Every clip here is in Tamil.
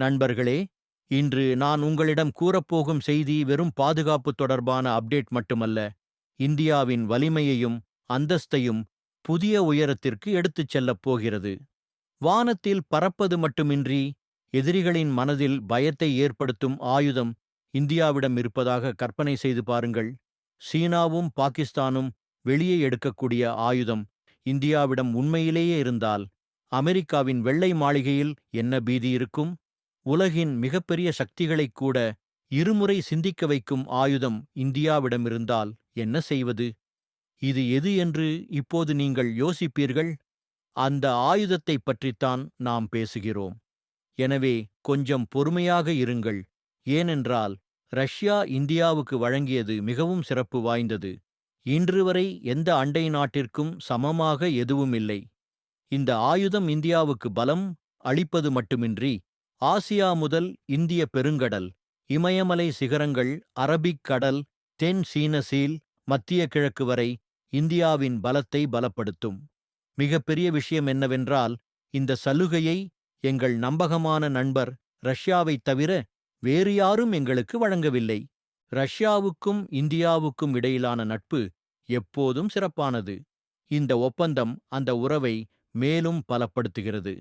நண்பர்களே இன்று நான் உங்களிடம் கூறப்போகும் செய்தி வெறும் பாதுகாப்பு தொடர்பான அப்டேட் மட்டுமல்ல இந்தியாவின் வலிமையையும் அந்தஸ்தையும் புதிய உயரத்திற்கு எடுத்துச் செல்லப் போகிறது. வானத்தில் பறப்பது மட்டுமின்றி எதிரிகளின் மனதில் பயத்தை ஏற்படுத்தும் ஆயுதம் இந்தியாவிடம் இருப்பதாக கற்பனை செய்து பாருங்கள். சீனாவும் பாகிஸ்தானும் வெளியே எடுக்கக்கூடிய ஆயுதம் இந்தியாவிடம் உண்மையிலேயே இருந்தால் அமெரிக்காவின் வெள்ளை மாளிகையில் என்ன பீதி இருக்கும்? உலகின் மிகப்பெரிய சக்திகளைக் கூட இருமுறை சிந்திக்க வைக்கும் ஆயுதம் இந்தியாவிடமிருந்தால் என்ன செய்வது? இது எது என்று இப்போது நீங்கள் யோசிப்பீர்கள்? அந்த ஆயுதத்தைப் பற்றித்தான் நாம் பேசுகிறோம். எனவே கொஞ்சம் பொறுமையாக இருங்கள். ஏனென்றால் ரஷ்யா இந்தியாவுக்கு வழங்கியது மிகவும் சிறப்பு வாய்ந்தது. இன்று வரை எந்த அண்டை நாட்டிற்கும் சமமாக எதுவும் இல்லை இந்த ஆயுதம் இந்தியாவுக்கு பலம் அளிப்பது மட்டுமின்றி ஆசியா முதல் இந்திய பெருங்கடல் இமயமலை சிகரங்கள் அரபிக் கடல் தென் சீன சீல் மத்திய கிழக்கு வரை இந்தியாவின் பலத்தை பலப்படுத்தும். மிகப்பெரிய விஷயம் என்னவென்றால் இந்த சலுகையை எங்கள் நம்பகமான நண்பர் ரஷ்யாவைத் தவிர வேறு யாரும் எங்களுக்கு வழங்கவில்லை. ரஷ்யாவுக்கும் இந்தியாவுக்கும் இடையிலான நட்பு எப்போதும் சிறப்பானது. இந்த ஒப்பந்தம் அந்த உறவை மேலும் பலப்படுத்துகிறது.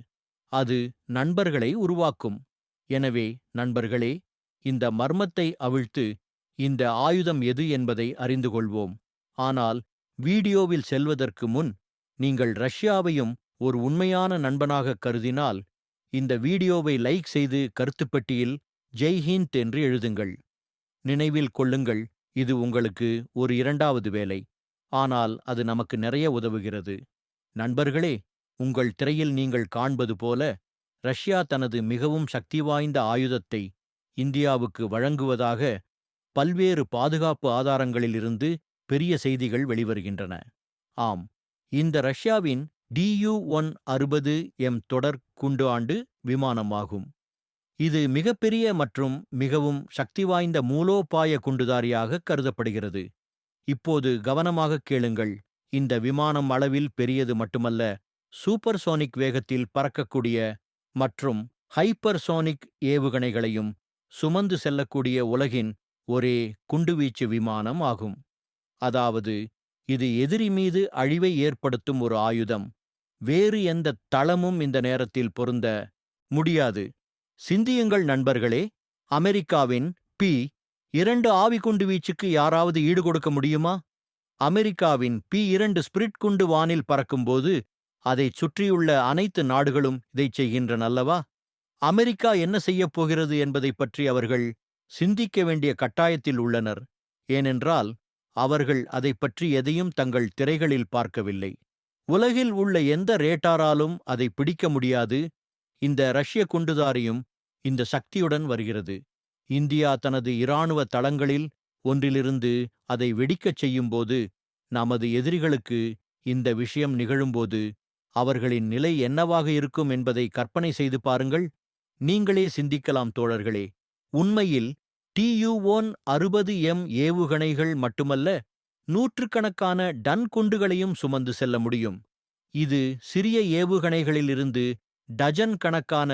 அது நண்பர்களை உருவாக்கும். எனவே நண்பர்களே இந்த மர்மத்தை அவிழ்த்து இந்த ஆயுதம் எது என்பதை அறிந்து கொள்வோம். ஆனால் வீடியோவில் செல்வதற்கு முன் நீங்கள் ரஷ்யாவையும் ஒரு உண்மையான நண்பனாக கருதினால் இந்த வீடியோவை லைக் செய்து கருத்துப்பட்டியில் ஜெய்ஹிந்த் என்று எழுதுங்கள். நினைவில் கொள்ளுங்கள் இது உங்களுக்கு ஒரு இரண்டாவது வேலை. ஆனால் அது நமக்கு நிறைய உதவுகிறது. நண்பர்களே உங்கள் திரையில் நீங்கள் காண்பது போல ரஷ்யா தனது மிகவும் சக்தி வாய்ந்த ஆயுதத்தை இந்தியாவுக்கு வழங்குவதாக பல்வேறு பாதுகாப்பு ஆதாரங்களிலிருந்து பெரிய செய்திகள் வெளிவருகின்றன. ஆம் இந்த ரஷ்யாவின் டியு ஒன் அறுபது எம் தொடர் குண்டு ஆண்டு விமானமாகும். இது மிகப்பெரிய மற்றும் மிகவும் சக்தி வாய்ந்த மூலோபாய குண்டுதாரியாக கருதப்படுகிறது. இப்போது கவனமாக கேளுங்கள் இந்த விமானம் அளவில் பெரியது மட்டுமல்ல சூப்பர்சோனிக் வேகத்தில் பறக்கக்கூடிய மற்றும் ஹைப்பர்சோனிக் ஏவுகணைகளையும் சுமந்து செல்லக்கூடிய உலகின் ஒரே குண்டுவீச்சு விமானம் ஆகும். அதாவது இது எதிரி மீது அழிவை ஏற்படுத்தும் ஒரு ஆயுதம். வேறு எந்த தளமும் இந்த நேரத்தில் பொருந்த முடியாது. சிந்தியுங்கள் நண்பர்களே அமெரிக்காவின் பி இரண்டு ஆவிக்குண்டு வீச்சுக்கு யாராவது ஈடுகொடுக்க முடியுமா? அமெரிக்காவின் பி இரண்டு ஸ்பிரிட் குண்டு வானில் பறக்கும்போது அதைச் சுற்றியுள்ள அனைத்து நாடுகளும் இதைச் செய்கின்றன அல்லவா? அமெரிக்கா என்ன செய்யப் போகிறது என்பதைப் பற்றி அவர்கள் சிந்திக்க வேண்டிய கட்டாயத்தில் உள்ளனர். ஏனென்றால் அவர்கள் அதைப் பற்றி எதையும் தங்கள் திரைகளில் பார்க்கவில்லை. உலகில் உள்ள எந்த ரேட்டாராலும் அதை பிடிக்க முடியாது. இந்த ரஷ்ய குண்டுதாரியும் இந்த சக்தியுடன் வருகிறது. இந்தியா தனது இராணுவ தளங்களில் ஒன்றிலிருந்து அதை வெடிக்கச் செய்யும்போது நமது எதிரிகளுக்கு இந்த விஷயம் நிகழும்போது அவர்களின் நிலை என்னவாக இருக்கும் என்பதை கற்பனை செய்து பாருங்கள். நீங்களே சிந்திக்கலாம் தோழர்களே. உண்மையில் டியூஓன் ஒன் அறுபது எம் ஏவுகணைகள் மட்டுமல்ல நூற்றுக்கணக்கான டன் குண்டுகளையும் சுமந்து செல்ல முடியும். இது சிறிய ஏவுகணைகளிலிருந்து டஜன் கணக்கான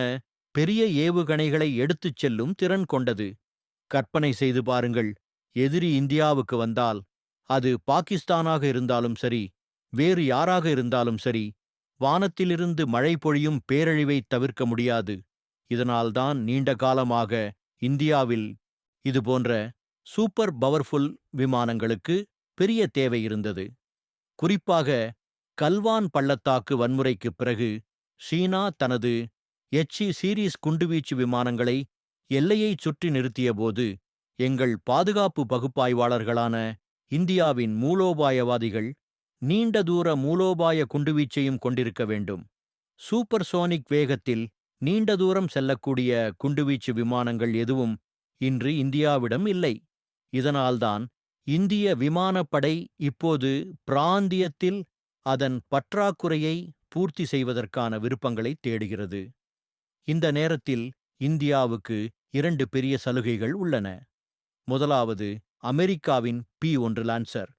பெரிய ஏவுகணைகளை எடுத்துச் செல்லும் திறன் கொண்டது. கற்பனை செய்து பாருங்கள். எதிரி இந்தியாவுக்கு வந்தால் அது பாகிஸ்தானாக இருந்தாலும் சரி வேறு யாராக இருந்தாலும் சரி வானத்திலிருந்து மழை பொழியும் பேரழிவை தவிர்க்க முடியாது. இதனால்தான் நீண்ட காலமாக இந்தியாவில் இதுபோன்ற சூப்பர் பவர்ஃபுல் விமானங்களுக்கு பெரிய தேவை இருந்தது. குறிப்பாக கல்வான் பள்ளத்தாக்கு வன்முறைக்குப் பிறகு சீனா தனது எச்சி சீரீஸ் குண்டுவீச்சு விமானங்களை எல்லையைச் சுற்றி நிறுத்தியபோது எங்கள் பாதுகாப்பு பகுப்பாய்வாளர்களான இந்தியாவின் மூலோபாயவாதிகள் நீண்ட தூர மூலோபாய குண்டுவீச்சையும் கொண்டிருக்க வேண்டும். சூப்பர்சோனிக் வேகத்தில் நீண்ட தூரம் செல்லக்கூடிய குண்டுவீச்சு விமானங்கள் எதுவும் இன்று இந்தியாவிடம் இல்லை. இதனால்தான் இந்திய விமானப்படை இப்போது பிராந்தியத்தில் அதன் பற்றாக்குறையை பூர்த்தி செய்வதற்கான விருப்பங்களை தேடுகிறது. இந்த நேரத்தில் இந்தியாவுக்கு இரண்டு பெரிய சலுகைகள் உள்ளன. முதலாவது அமெரிக்காவின் பி ஒன்று லான்சர்.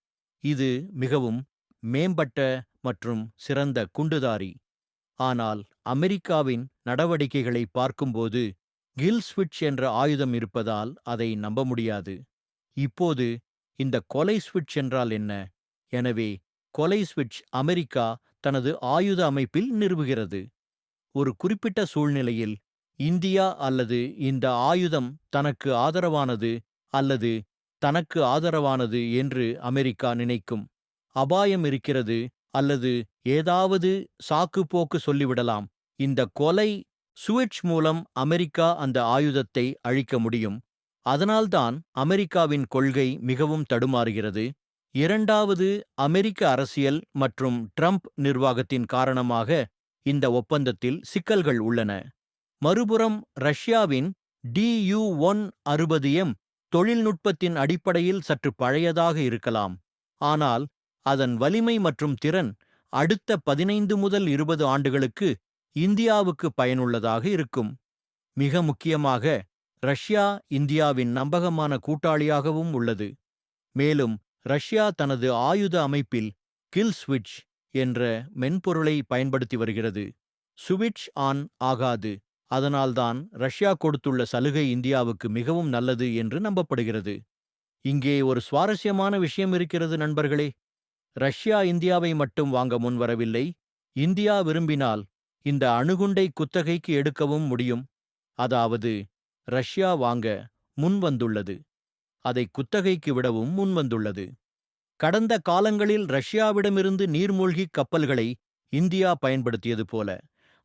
இது மிகவும் மேம்பட்ட மற்றும் சிறந்த குண்டுதாரி. ஆனால் அமெரிக்காவின் நடவடிக்கைகளை பார்க்கும்போது கில் ஸ்விட்ச் என்ற ஆயுதம் இருப்பதால் அதை நம்ப முடியாது. இப்போது இந்த கொலை ஸ்விட்ச் என்றால் என்ன? எனவே கொலை ஸ்விட்ச் அமெரிக்கா தனது ஆயுத அமைப்பில் நிறுவுகிறது. ஒரு குறிப்பிட்ட சூழ்நிலையில் இந்தியா அல்லது இந்த ஆயுதம் தனக்கு ஆதரவானது அல்லது தனக்கு ஆதரவானது என்று அமெரிக்கா நினைக்கும். அபாயம் இருக்கிறது அல்லது ஏதாவது சாக்கு போக்கு சொல்லிவிடலாம். இந்த கொலை சுவிட்ச் மூலம் அமெரிக்கா அந்த ஆயுதத்தை அழிக்க முடியும். அதனால்தான் அமெரிக்காவின் கொள்கை மிகவும் தடுமாறுகிறது. இரண்டாவது அமெரிக்க அரசியல் மற்றும் ட்ரம்ப் நிர்வாகத்தின் காரணமாக இந்த ஒப்பந்தத்தில் சிக்கல்கள் உள்ளன. மறுபுறம் ரஷ்யாவின் டியூ ஒன் அறுபது எம் தொழில்நுட்பத்தின் அடிப்படையில் சற்று பழையதாக இருக்கலாம். ஆனால் அதன் வலிமை மற்றும் திறன் அடுத்த பதினைந்து முதல் இருபது ஆண்டுகளுக்கு இந்தியாவுக்கு பயனுள்ளதாக இருக்கும். மிக முக்கியமாக ரஷ்யா இந்தியாவின் நம்பகமான கூட்டாளியாகவும் உள்ளது. மேலும் ரஷ்யா தனது ஆயுத அமைப்பில் கில் ஸ்விட்ச் என்ற மென்பொருளை பயன்படுத்தி வருகிறது. சுவிட்ச் ஆன் ஆகாது அதனால்தான் ரஷ்யா கொடுத்துள்ள சலுகை இந்தியாவுக்கு மிகவும் நல்லது என்று நம்பப்படுகிறது. இங்கே ஒரு சுவாரஸ்யமான விஷயம் இருக்கிறது நண்பர்களே. ரஷ்யா இந்தியாவை மட்டும் வாங்க முன்வரவில்லை. இந்தியா விரும்பினால் இந்த அணுகுண்டை குத்தகைக்கு எடுக்கவும் முடியும். அதாவது ரஷ்யா வாங்க முன்வந்துள்ளது. அதை குத்தகைக்கு விடவும் முன்வந்துள்ளது. கடந்த காலங்களில் ரஷ்யாவிடமிருந்து நீர்மூழ்கிக் கப்பல்களை இந்தியா பயன்படுத்தியது போல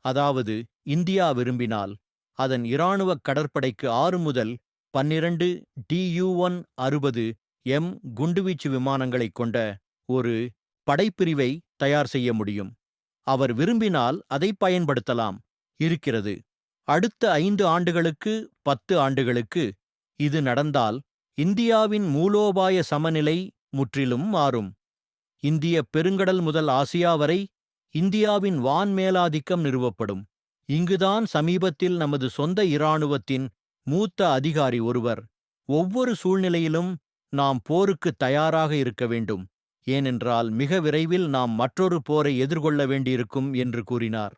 அதாவது இந்தியா விரும்பினால் அதன் இராணுவக் கடற்படைக்கு ஆறு முதல் பன்னிரண்டு டியு ஒன் அறுபது எம் குண்டுவீச்சு விமானங்களைக் கொண்ட ஒரு படைப்பிரிவை தயார் செய்ய முடியும். அவர் விரும்பினால் அதை பயன்படுத்தலாம். இருக்கிறது. அடுத்த ஐந்து ஆண்டுகளுக்கு பத்து ஆண்டுகளுக்கு இது நடந்தால் இந்தியாவின் மூலோபாய சமநிலை முற்றிலும் மாறும். இந்திய பெருங்கடல் முதல் ஆசியா வரை இந்தியாவின் வான் மேலாதிக்கம் நிறுவப்படும். இங்குதான் சமீபத்தில் நமது சொந்த இராணுவத்தின் மூத்த அதிகாரி ஒருவர். ஒவ்வொரு சூழ்நிலையிலும் நாம் போருக்கு தயாராக இருக்க வேண்டும். ஏனென்றால் மிக விரைவில் நாம் மற்றொரு போரை எதிர்கொள்ள வேண்டியிருக்கும் என்று கூறினார்.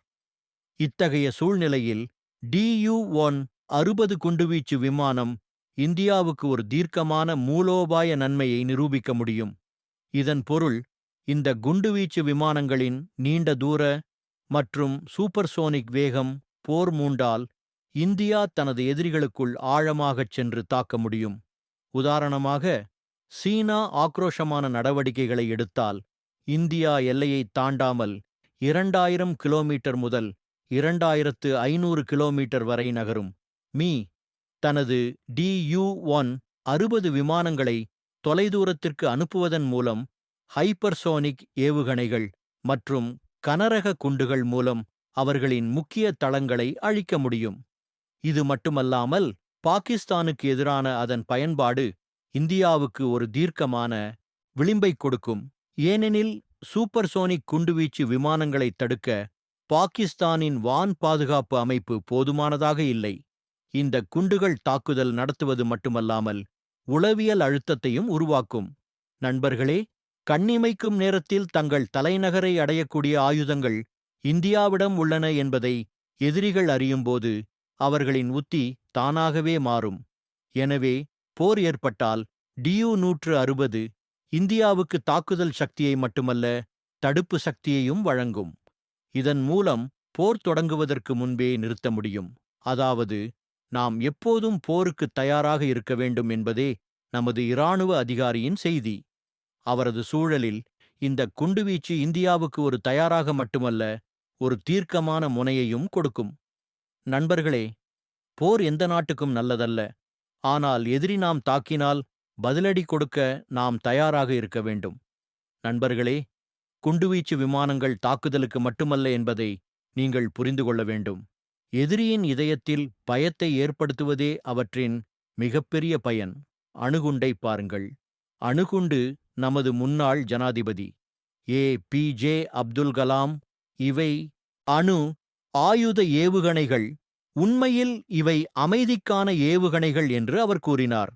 இத்தகைய சூழ்நிலையில் டியூ ஒன் அறுபது குண்டுவீச்சு விமானம் இந்தியாவுக்கு ஒரு தீர்க்கமான மூலோபாய நன்மையை நிரூபிக்க முடியும். இதன் பொருள் இந்த குண்டுவீச்சு விமானங்களின் நீண்ட தூர மற்றும் சூப்பர்சோனிக் வேகம் போர் மூண்டால் இந்தியா தனது எதிரிகளுக்குள் ஆழமாகச் சென்று தாக்க முடியும். உதாரணமாக சீனா ஆக்ரோஷமான நடவடிக்கைகளை எடுத்தால் இந்தியா எல்லையைத் தாண்டாமல் இரண்டாயிரம் கிலோமீட்டர் முதல் இரண்டாயிரத்து ஐநூறு கிலோமீட்டர் வரை நகரும். மீ. தனது டியூ ஒன் அறுபது விமானங்களை தொலைதூரத்திற்கு அனுப்புவதன் மூலம் ஹைப்பர்சோனிக் ஏவுகணைகள் மற்றும் கனரக குண்டுகள் மூலம் அவர்களின் முக்கிய தளங்களை அழிக்க முடியும். இது மட்டுமல்லாமல் பாகிஸ்தானுக்கு எதிரான அதன் பயன்பாடு இந்தியாவுக்கு ஒரு தீர்க்கமான விளிம்பைக் கொடுக்கும். ஏனெனில் சூப்பர்சோனிக் குண்டுவீச்சு விமானங்களை தடுக்க பாகிஸ்தானின் வான் பாதுகாப்பு அமைப்பு போதுமானதாக இல்லை. இந்த குண்டுகள் தாக்குதல் நடத்துவது மட்டுமல்லாமல் உளவியல் அழுத்தத்தையும் உருவாக்கும். நண்பர்களே கண்ணிமைக்கும் நேரத்தில் தங்கள் தலைநகரை அடையக்கூடிய ஆயுதங்கள் இந்தியாவிடம் உள்ளன என்பதை எதிரிகள் அறியும்போது அவர்களின் உத்தி தானாகவே மாறும். எனவே போர் ஏற்பட்டால் டியூ நூற்று அறுபது இந்தியாவுக்கு தாக்குதல் சக்தியை மட்டுமல்ல தடுப்பு சக்தியையும் வழங்கும். இதன் மூலம் போர் தொடங்குவதற்கு முன்பே நிறுத்த முடியும். அதாவது நாம் எப்போதும் போருக்கு தயாராக இருக்க வேண்டும் என்பதே நமது இராணுவ அதிகாரியின் செய்தி. அவரது சூழலில் இந்த குண்டுவீச்சு இந்தியாவுக்கு ஒரு தயாராக மட்டுமல்ல ஒரு தீர்க்கமான முனையையும் கொடுக்கும். நண்பர்களே போர் எந்த நாட்டுக்கும் நல்லதல்ல. ஆனால் எதிரி நாம் தாக்கினால் பதிலடி கொடுக்க நாம் தயாராக இருக்க வேண்டும். நண்பர்களே குண்டுவீச்சு விமானங்கள் தாக்குதலுக்கு மட்டுமல்ல என்பதை நீங்கள் புரிந்து கொள்ள வேண்டும். எதிரியின் இதயத்தில் பயத்தை ஏற்படுத்துவதே அவற்றின் மிகப்பெரிய பயன். அணுகுண்டை பாருங்கள். அணுகுண்டு நமது முன்னாள் ஜனாதிபதி. A. P. J. Abdul Kalam. இவை அணு ஆயுத ஏவுகணைகள் உண்மையில் இவை அமைதிக்கான ஏவுகணைகள் என்று அவர் கூறினார்.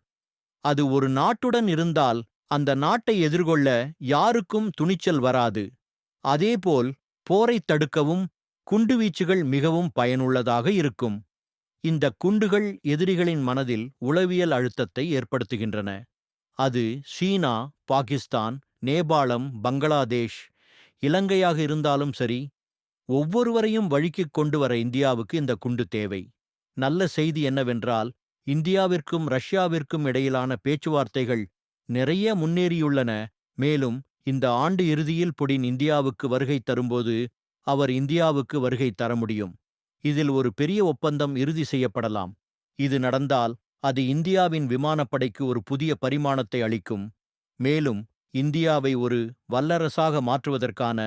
அது ஒரு நாட்டுடன் இருந்தால் அந்த நாட்டை எதிர்கொள்ள யாருக்கும் துணிச்சல் வராது. அதேபோல் போரைத் தடுக்கவும் குண்டுவீச்சுகள் மிகவும் பயனுள்ளதாக இருக்கும். இந்த குண்டுகள் எதிரிகளின் மனதில் உளவியல் அழுத்தத்தை ஏற்படுத்துகின்றன. அது சீனா பாகிஸ்தான் நேபாளம் பங்களாதேஷ் இலங்கையாக இருந்தாலும் சரி ஒவ்வொருவரையும் வழிக்குக் கொண்டு வர இந்தியாவுக்கு இந்த குண்டு தேவை. நல்ல செய்தி என்னவென்றால் இந்தியாவிற்கும் ரஷ்யாவிற்கும் இடையிலான பேச்சுவார்த்தைகள் நிறைய முன்னேறியுள்ளன. மேலும் இந்த ஆண்டு இறுதியில் புடின் இந்தியாவுக்கு வருகை தரும்போது அவர் இந்தியாவுக்கு வருகை தர முடியும். இதில் ஒரு பெரிய ஒப்பந்தம் இறுதி செய்யப்படலாம். இது நடந்தால் அது இந்தியாவின் விமானப்படைக்கு ஒரு புதிய பரிமாணத்தை அளிக்கும். மேலும் இந்தியாவை ஒரு வல்லரசாக மாற்றுவதற்கான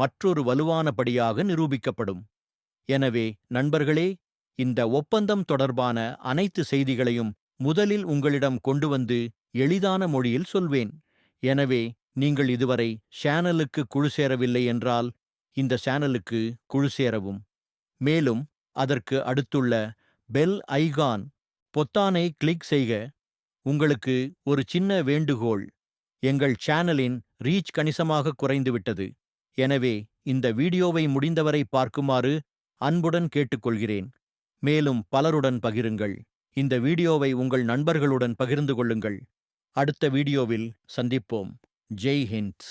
மற்றொரு வலுவானபடியாக நிரூபிக்கப்படும். எனவே நண்பர்களே இந்த ஒப்பந்தம் தொடர்பான அனைத்து செய்திகளையும் முதலில் உங்களிடம் கொண்டு வந்து எளிதான மொழியில் சொல்வேன். எனவே நீங்கள் இதுவரை சேனலுக்கு குழு சேரவில்லை என்றால் இந்த சேனலுக்கு குழு சேரவும். மேலும் அதற்கு அடுத்துள்ள பெல் ஐகான் பொத்தானை கிளிக் செய்க. உங்களுக்கு ஒரு சின்ன வேண்டுகோள். எங்கள் சேனலின் ரீச் கணிசமாக குறைந்துவிட்டது. எனவே இந்த வீடியோவை முடிந்தவரை பார்க்குமாறு அன்புடன் கேட்டுக்கொள்கிறேன். மேலும் பலருடன் பகிருங்கள். இந்த வீடியோவை உங்கள் நண்பர்களுடன் பகிர்ந்து கொள்ளுங்கள். அடுத்த வீடியோவில் சந்திப்போம். ஜெய் ஹிந்த்.